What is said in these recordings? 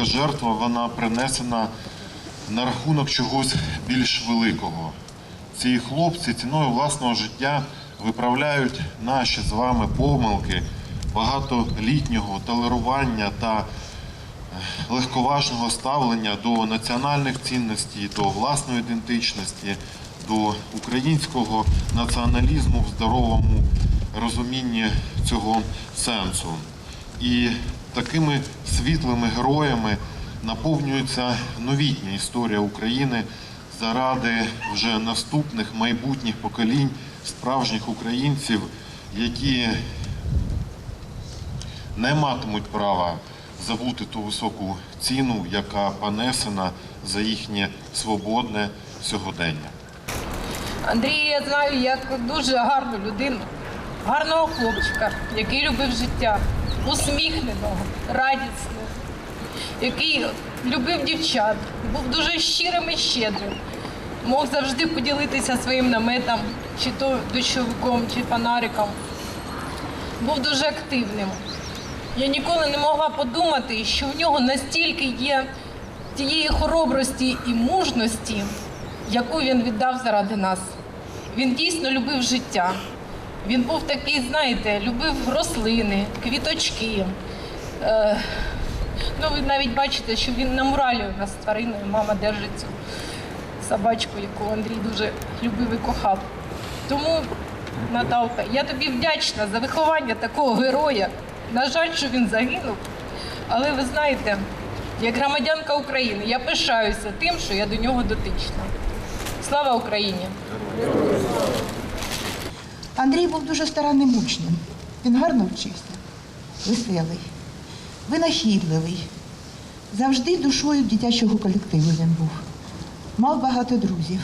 велика жертва, вона принесена на рахунок чогось більш великого. Ці хлопці ціною власного життя виправляють наші з вами помилки багатолітнього толерування та е, легковажного ставлення до національних цінностей, до власної ідентичності, до українського націоналізму в здоровому розумінні цього сенсу. І такими світлими героями наповнюється новітня історія України заради вже наступних майбутніх поколінь справжніх українців, які не матимуть права забути ту високу ціну, яка понесена за їхнє свободне сьогодення. Андрій, я знаю як дуже гарну людину, гарного хлопчика, який любив життя, усміхненого, радісного, який любив дівчат, був дуже щирим і щедрим, мог завжди поділитися своїм наметом, чи то дощовиком, чи фонариком. Був дуже активним. Я ніколи не могла подумати, що в нього настільки є тієї хоробрості і мужності, яку він віддав заради нас. Він дійсно любив життя. Він був такий, знаєте, любив рослини, квіточки. Е, ну, ви навіть бачите, що він на муралі у нас з твариною. Мама держить цю собачку, яку Андрій дуже любив і кохав. Тому, Наталка, я тобі вдячна за виховання такого героя. На жаль, що він загинув. Але ви знаєте, як громадянка України, я пишаюся тим, що я до нього дотична. Слава Україні! Андрій був дуже старанним учнем. Він гарно вчився, веселий, винахідливий. Завжди душою дитячого колективу він був. Мав багато друзів.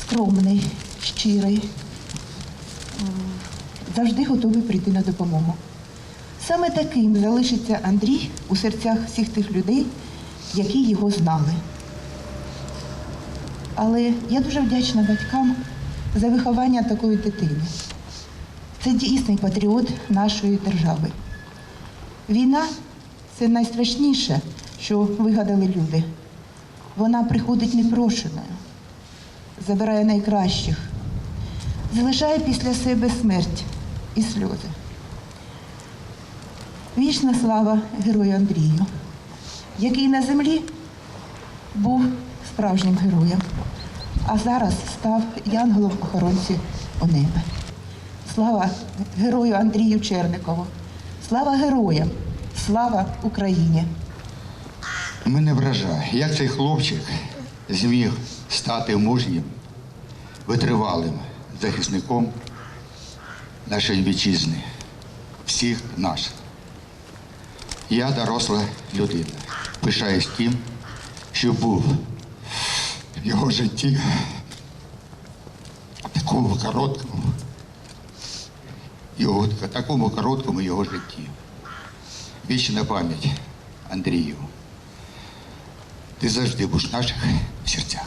Скромний, щирий, завжди готовий прийти на допомогу. Саме таким залишиться Андрій у серцях всіх тих людей, які його знали. Але я дуже вдячна батькам за виховання такої дитини. Це дійсний патріот нашої держави. Війна це найстрашніше, що вигадали люди. Вона приходить непрошеною, забирає найкращих, залишає після себе смерть і сльози. Вічна слава герою Андрію, який на землі був справжнім героєм, а зараз став янголом-охоронцем у небі. Слава герою Андрію Черникову! Слава героям! Слава Україні! Мене вражає, як цей хлопчик зміг стати мужнім, витривалим захисником нашої вітчизни, всіх нас. Я доросла людина. Пишаюсь тим, що був його житті такому короткому, його, такому короткому його житті. Вічна пам'ять Андрію. Ти завжди будеш в наших серцях.